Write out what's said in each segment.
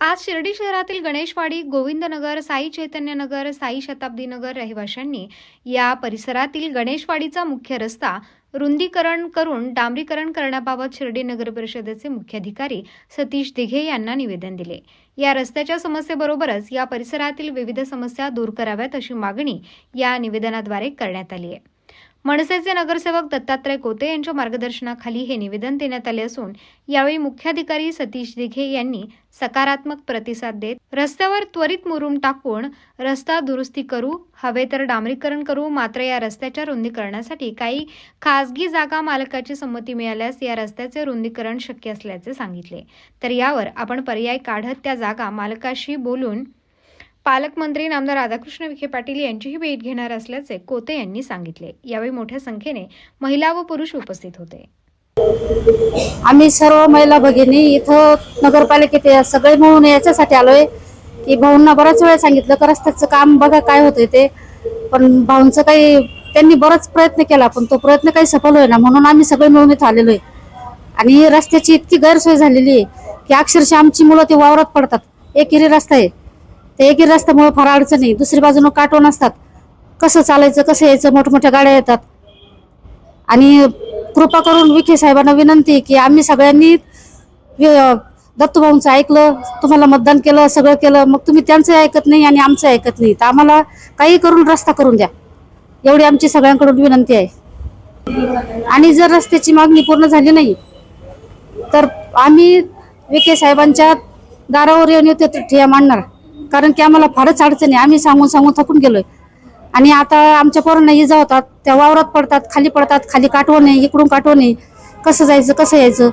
आज शिर्डी शहरातील गणेशवाडी गोविंदनगर साई चैतन्यनगर साई शताब्दी नगर रहिवाशांनी या परिसरातील गणेशवाडीचा मुख्य रस्ता रुंदीकरण करून डांबरीकरण करण्याबाबत शिर्डी नगर परिषदेचे मुख्याधिकारी सतीश दिघे यांना निवेदन दिले. या रस्त्याच्या समस्येबरोबरच या परिसरातील विविध समस्या दूर कराव्यात अशी मागणी या निवेदनाद्वारे करण्यात आली आहे. मनसेचे नगरसेवक दत्तात्रय कोते यांच्या मार्गदर्शनाखाली हे निवेदन देण्यात आले असून यावेळी मुख्याधिकारी सतीश दिघे यांनी सकारात्मक प्रतिसाद देत रस्त्यावर त्वरित मुरुम टाकून रस्ता दुरुस्ती करू हवे तर डांबरीकरण करू मात्र या रस्त्याच्या रुंदीकरणासाठी काही खासगी जागा मालकाची संमती मिळाल्यास या रस्त्याचे रुंदीकरण शक्य असल्याचे सांगितले. तर यावर आपण पर्याय काढत त्या जागा मालकाशी बोलून पालकमंत्री नामदार राधाकृष्ण विखे पाटील यांचीही भेट घेणार असल्याचे कोते यांनी सांगितले. यावेळी मोठ्या संख्येने महिला व पुरुष उपस्थित होते. आम्ही सर्व महिला भगिनी इथं नगरपालिकेत या सगळे मिळून याच्यासाठी आलोय की भाऊंना बराच वेळा सांगितलं का रस्त्याचं काम बघा काय होतंय ते. पण भाऊंचं काही त्यांनी बराच प्रयत्न केला पण तो प्रयत्न काही सफल होईना म्हणून आम्ही सगळे मिळून इथं आलेलो आहे आणि रस्त्याची इतकी गैरसोय झालेली आहे की अक्षरशः आमची मुलं ते वावरात पडतात. एकेरी रस्ता आहे. ते एकी रस्त्यामुळे फार अडचण आहे. दुसरी बाजूनं काटो असतात. कसं चालायचं कसं यायचं मोठमोठ्या गाड्या येतात. आणि कृपा करून विखे साहेबांना विनंती की आम्ही सगळ्यांनी दत्तभाऊंचं दत्तूभाऊंचं ऐकलं तुम्हाला मतदान केलं सगळं केलं मग तुम्ही त्यांचं ऐकत नाही आणि आमचं ऐकत नाही. तर आम्हाला काही करून रस्ता करून द्या. एवढी आमची सगळ्यांकडून विनंती आहे. आणि जर रस्त्याची मागणी पूर्ण झाली नाही तर आम्ही विखे साहेबांच्या दारावर येऊन येते ठिया मांडणार. कारण की आम्हाला फारच अडचण आहे. आम्ही सांगून सांगून थकून गेलोय. आणि आता आमच्या पोरांना इजा होतात त्या वावरात पडतात खाली पडतात खाली काटवं नाही इकडून काटवं नाही कसं जायचं कसं यायचं?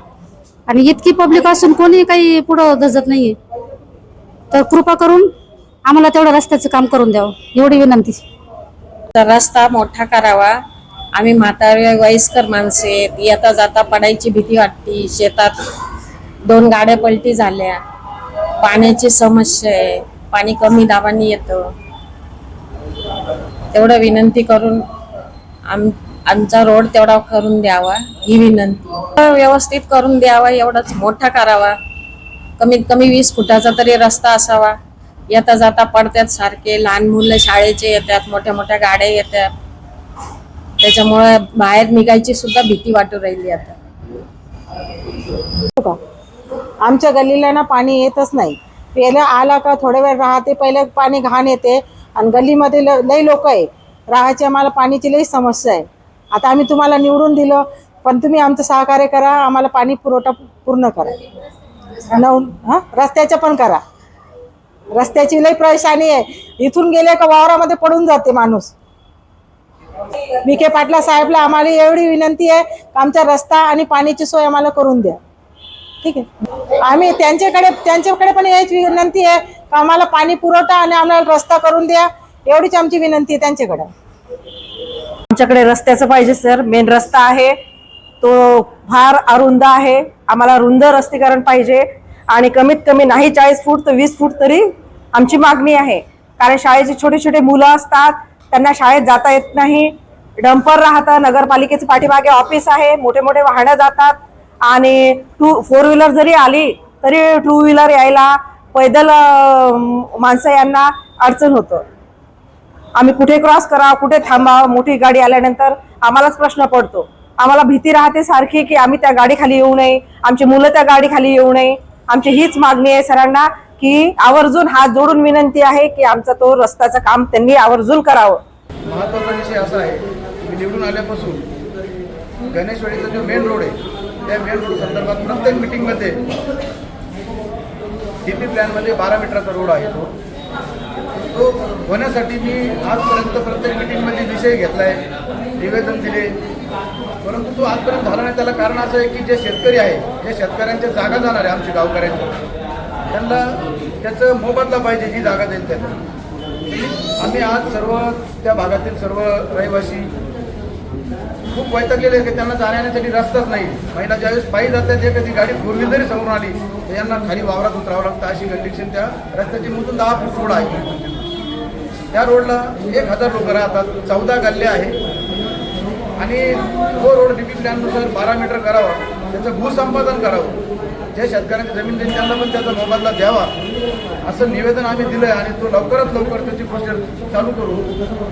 आणि इतकी पब्लिक असून कोणी काही पुढं धजत नाहीये. तर कृपा करून आम्हाला तेवढं रस्त्याचं काम करून द्यावं. एवढी विनंती. तर रस्ता मोठा करावा. आम्ही म्हातारे वयस्कर माणसे आहेत. येता जाता पडायची भीती वाटते. शेतात दोन गाड्या पलटी झाल्या. पाण्याची समस्या आहे. पाणी कमी दाबाने येतं. तेवढं विनंती करून आम आमचा रोड तेवढा करून द्यावा ही विनंती. व्यवस्थित करून द्यावा एवढाच मोठा करावा. कमीत कमी वीस फुटाचा तरी रस्ता असावा. येता जाता पडतात सारखे लहान मुलं शाळेचे येतात मोठ्या मोठ्या गाड्या येतात. त्याच्यामुळे बाहेर निघायची सुद्धा भीती वाटू राहिली आता. आमच्या गल्लीला ना पाणी येतच नाही. पहिलं आला का थोड्या वेळ राहते पहिले पाणी घाण येते आणि गल्लीमध्ये ल लई लोक आहे. राहायची आम्हाला पाण्याची लई समस्या आहे. आता आम्ही तुम्हाला निवडून दिलं पण तुम्ही आमचं सहकार्य करा आम्हाला पाणी पुरवठा पूर्ण करा. नऊ हां? रस्त्याचं पण करा. रस्त्याची लई परेशानी आहे. इथून गेले का वावरामध्ये पडून जाते माणूस. विखे पाटला साहेबला आम्हाला एवढी विनंती आहे आमचा रस्ता आणि पाण्याची सोय आम्हाला करून द्या. ठीक आहे. आम्ही त्यांच्याकडे त्यांच्याकडे पण याच विनंती आहे. आम्हाला पाणी पुरवठा आणि आम्हाला रस्ता करून द्या. एवढीच आमची विनंती आहे त्यांच्याकडे. आमच्याकडे रस्त्याचं पाहिजे सर. मेन रस्ता आहे. तो फार अरुंद आहे. आम्हाला रुंद रस्तीकरण पाहिजे. आणि कमीत कमी नाही चाळीस फूट तर वीस फूट तरी आमची मागणी आहे. कारण शाळेचे छोटे छोटे मुलं असतात. त्यांना शाळेत जाता येत नाही. डंपर राहतं. नगरपालिकेचं पाठीमागे ऑफिस आहे. मोठे मोठे वाहनं जातात. आणि टू फोर व्हीलर जरी आली तरी टू व्हीलर यायला पैदल माणसं यांना अडचण होतं. आम्ही कुठे क्रॉस करावं कुठे थांबावं मोठी गाडी आल्यानंतर आम्हालाच प्रश्न पडतो. आम्हाला भीती राहते सारखी की आम्ही त्या गाडीखाली येऊ नये आमची मुलं त्या गाडीखाली येऊ नये. आमची हीच मागणी आहे सरांना की आवर्जून हात जोडून विनंती आहे की आमचा तो रस्त्याचं काम त्यांनी आवर्जून करावं. महत्त्वाचा विषय असा आहे की निवडून आल्यापासून गणेशवाडीचा जो मेन रोड आहे त्या मेन रोड संदर्भात प्रत्येक मिटिंगमध्ये डी पी प्लॅनमध्ये बारा मीटरचा रोड आहे तो. तो होण्यासाठी मी आजपर्यंत प्रत्येक मिटिंगमध्ये विषय घेतला आहे निवेदन दिले. परंतु तो आजपर्यंत झाला नाही. त्याला कारण असं आहे की जे शेतकरी आहे जे शेतकऱ्यांच्या जागा जाणार आहे आमच्या गावकऱ्यांच्या त्यांना त्याचं मोबदला पाहिजे जी जागा देईल त्यांना. आम्ही आज सर्व त्या भागातील सर्व रहिवासी खूप वैतागलेले की त्यांना जाण्यासाठी रस्ताच नाही. महिला ज्यावेळेस पायी जातात कधी गाडी फोर व्हीलर जरी समोर आली तर यांना खाली वावरात उतरावं लागतं अशी कंडिशन त्या रस्त्याची मधून दहा फूट रोड आहे. त्या रोडला एक हजार लोक राहतात चौदा गल्ले आहे आणि तो रोड डीपी प्लॅननुसार बारा मीटर करावा. त्याचं भूसंपादन करावं. ज्या शेतकऱ्यांची जमीन त्यांनी त्यांना पण त्याचा मोबदला द्यावा. असं निवेदन आम्ही दिलं आहे आणि तो लवकरात लवकर त्याची प्रोसेस चालू करू.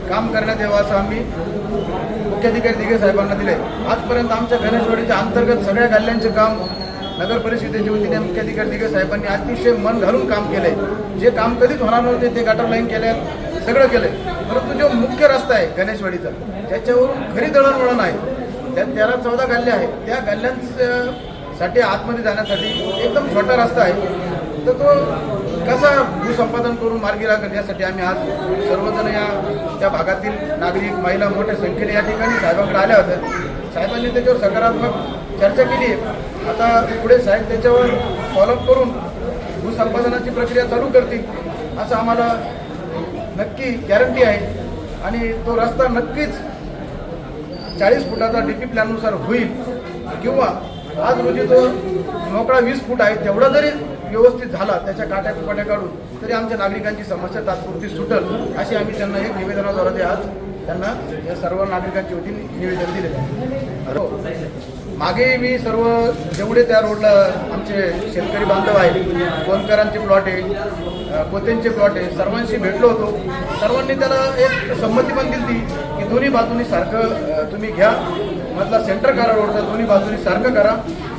काम करण्यात यावं असं आम्ही मुख्याधिकारी दिघे साहेबांना दिले आजपर्यंत आमच्या गणेशवाडीच्या अंतर्गत सगळ्या गल्ल्यांचे काम नगर परिषदेच्या वतीने मुख्याधिकारी दिघे साहेबांनी अतिशय मन घालून काम केले जे काम कधीच होणार नव्हते ते गटर लाईन केले सगळं केलंय. परंतु जो मुख्य रस्ता आहे गणेशवाडीचा त्याच्यावरून खरी दळणवळण आहे. त्यात तेरा चौदा गल्ल्या आहेत. त्या गल्ल्यांसाठी आतमध्ये जाण्यासाठी एकदम छोटा रस्ता आहे. तर तो कसा भूसंपादन करून मार्गी लागेल यासाठी आम्ही आज सर्वजण या त्या भागातील नागरिक महिला मोठ्या संख्येने या ठिकाणी साहेबांकडे आल्या होत्या. साहेबांनी त्याच्यावर सकारात्मक चर्चा केली आता पुढे साहेब त्याच्यावर फॉलोअप करून भूसंपादनाची प्रक्रिया चालू करतील असं आम्हाला नक्की गॅरंटी आहे. आणि तो रस्ता नक्कीच चाळीस फुटाचा डीपी प्लॅननुसार होईल किंवा आज रोजी तो मोकळा वीस फूट आहे तेवढा जरी व्यवस्थित झाला त्याच्या काट्या कुपाट्या काढून तरी आमच्या नागरिकांची समस्या तात्पुरती सुटल अशी आम्ही त्यांना एक निवेदनाद्वारे आज त्यांना या सर्व नागरिकांच्या वतीने निवेदन दिलेलं आहे. हो. मागे मी सर्व जेवढे त्या रोडला आमचे शेतकरी बांधव आहेत कोणकरांचे प्लॉट आहे कोतेंचे प्लॉट आहे सर्वांशी भेटलो होतो. सर्वांनी त्याला एक संमती पण दिली दोन्ही बाजूनी सारखं तुम्ही घ्या. मधला सेंटर करा रोडचा दोन्ही बाजूनी सारखं करा.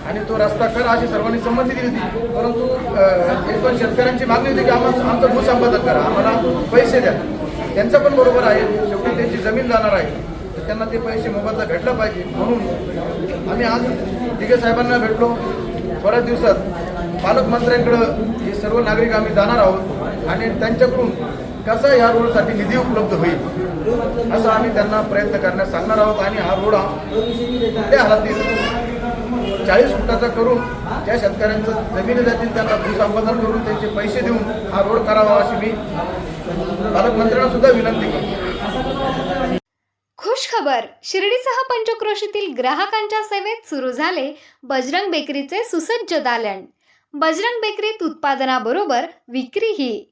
आणि तो रस्ता करा अशी सर्वांनी संमती दिली होती. परंतु एक पण शेतकऱ्यांची मागणी होती की आम्हाला आमचं भूसंपादन करा आम्हाला पैसे द्या. त्यांचं पण बरोबर आहे. शेवटी त्यांची जमीन जाणार आहे. तर त्यांना ते पैसे मोबदला भेटला पाहिजे. म्हणून आम्ही आज दिघे साहेबांना भेटलो. थोड्याच दिवसात पालकमंत्र्यांकडं हे सर्व नागरिक आम्ही जाणार आहोत. आणि त्यांच्याकडून कसा या रोडसाठी निधी उपलब्ध होईल? असं आम्ही त्यांना प्रयत्न करण्यास सांगणार आहोत. आणि हा रोड हा कुठल्या चाळीस फुटाचा करून ज्या शेतकऱ्यांचं जमिनी जातील त्यांना भूसंपादन करून त्यांचे पैसे देऊन हा रोड करावा अशी मी पालकमंत्र्यांना सुद्धा विनंती करतो. खुश खबर. शिर्डीसह पंचक्रोशीतील ग्राहकांच्या सेवेत सुरू झाले बजरंग बेकरीचे सुसज्ज दालन. बजरंग बेकरीत उत्पादनाबरोबर विक्रीही.